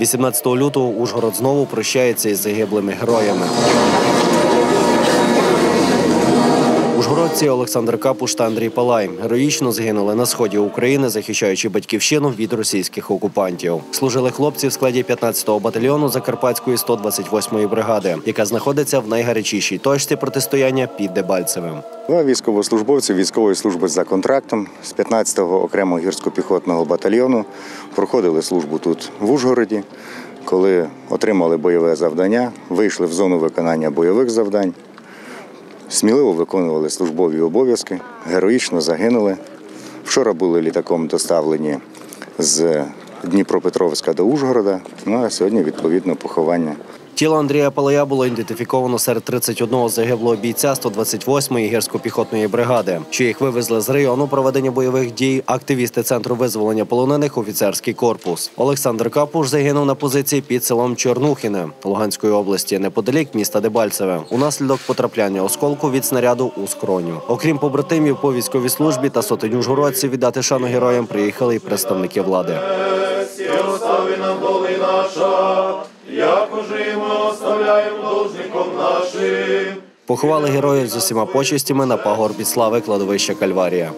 18 лютого Ужгород знову прощається із загиблими героями. Ужгородці Олександр Капуш та Андрій Палай героїчно загинули на сході України, захищаючи батьківщину від російських окупантів. Служили хлопці в складі 15-го батальйону Закарпатської 128-ї бригади, яка знаходиться в найгарячішій точці протистояння під Дебальцевим. Два військовослужбовці військової служби за контрактом з 15-го окремого гірсько-піхотного батальйону проходили службу тут в Ужгороді. Коли отримали бойове завдання, вийшли в зону виконання бойових завдань, сміливо виконували службові обов'язки, героїчно загинули. Вчора були літаком доставлені з Дніпропетровська до Ужгорода. Ну а сьогодні відповідно поховання. Тіло Андрія Палая було ідентифіковано серед 31 загиблого бійця 128-ї гірсько-піхотної бригади, що їх вивезли з району проведення бойових дій. Активісти центру визволення полонених офіцерський корпус. Олександр Капуш загинув на позиції під селом Чорнухіне Луганської області, неподалік міста Дебальцеве, унаслідок потрапляння осколку від снаряду у скроню. Окрім побратимів по військовій службі та сотень ужгородців віддати шану героям приїхали й представники влади. і наша, як оставляємо должником нашим. Похвали героїв з усіма почестями на пагорбі слави кладовища Кальварія.